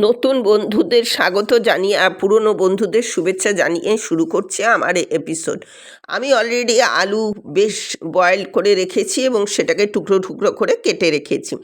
নতুন বন্ধুদের স্বাগত জানিয়ে আর পুরনো বন্ধুদের শুভেচ্ছা জানিয়ে শুরু করছে আমার এপিসোড আমি অলরেডি আলু বেশ বয়েল করে রেখেছি এবং সেটাকে টুকরো টুকরো করে কেটে রেখেছি।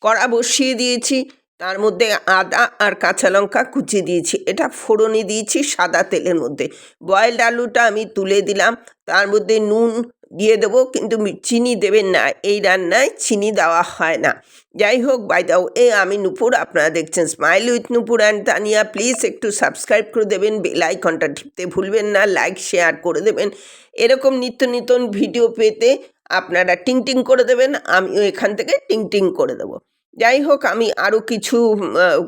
কড়া বসিয়ে দিয়েছি, তার মধ্যে আদা আর কাঁচা লঙ্কা কুচি দিয়েছি। এটা ফোড়নে দিয়েছি সাদা তেলের মধ্যে। বয়েলড আলুটা আমি তুলে দিলাম, তার মধ্যে নুন দিয়ে দেবো, কিন্তু চিনি দেবেন না। এই রান্নায় চিনি দেওয়া হয় না। যাই হোক বাই দাও এ আমি নুপুর, আপনারা দেখছেন smile with Nupur and Tania. Please একটু সাবস্ক্রাইব করে দেবেন বেল আইকনটা টিপতে ভুলবেন না লাইক শেয়ার করে দেবেন। এরকম নিত্য নতুন ভিডিও পেতে আপনারা টিং টিং করে দেবেন, আমিও এখান থেকে টিং টিং করে দেবো। যাই হোক, আমি আরও কিছু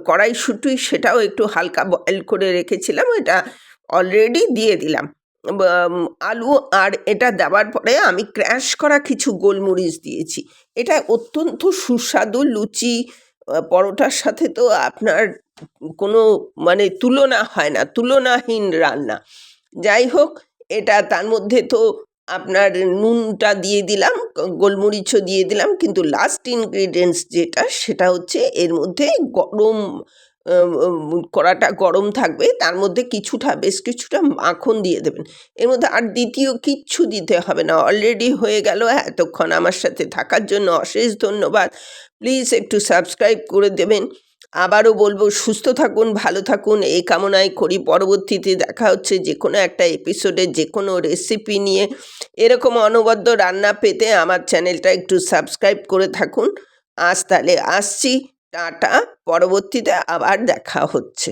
কড়াইশুঁটি, সেটাও একটু হালকা বয়েল করে রেখেছিলাম, এটা অলরেডি দিয়ে দিলাম। আলু আর এটা দেওয়ার পরে আমি ক্র্যাশ করা কিছু গোলমরিচ দিয়েছি। এটা অত্যন্ত সুস্বাদু লুচি পরোটার সাথে তো আপনার কোনো মানে তুলনা হয় না, তুলনাহীন রান্না। যাই হোক, এটা তার মধ্যে তো আপনার নুনটা দিয়ে দিলাম, গোলমরিচও দিয়ে দিলাম, কিন্তু লাস্ট ইনগ্রিডিয়েন্টস যেটা সেটা হচ্ছে এর মধ্যে গরম কড়াটা গরম থাকবে, তার মধ্যে কিছুটা, বেশ কিছুটা মাখন দিয়ে দেবেন। এর মধ্যে আর দ্বিতীয় কিচ্ছু দিতে হবে না। অলরেডি হয়ে গেল। এতক্ষণ আমার সাথে থাকার জন্য অশেষ ধন্যবাদ। প্লিজ একটু সাবস্ক্রাইব করে দেবেন। আবারও বলব, সুস্থ থাকুন, ভালো থাকুন। এই কামনায় করি। পরবর্তীতে দেখা হচ্ছে যে কোনো একটা এপিসোডে যে কোনো রেসিপি নিয়ে। এরকম অনবদ্য রান্না পেতে আমার চ্যানেলটা একটু সাবস্ক্রাইব করে থাকুন। আজ তাহলে আসছি। টাটা পরবর্তীতে আবার দেখা হচ্ছে।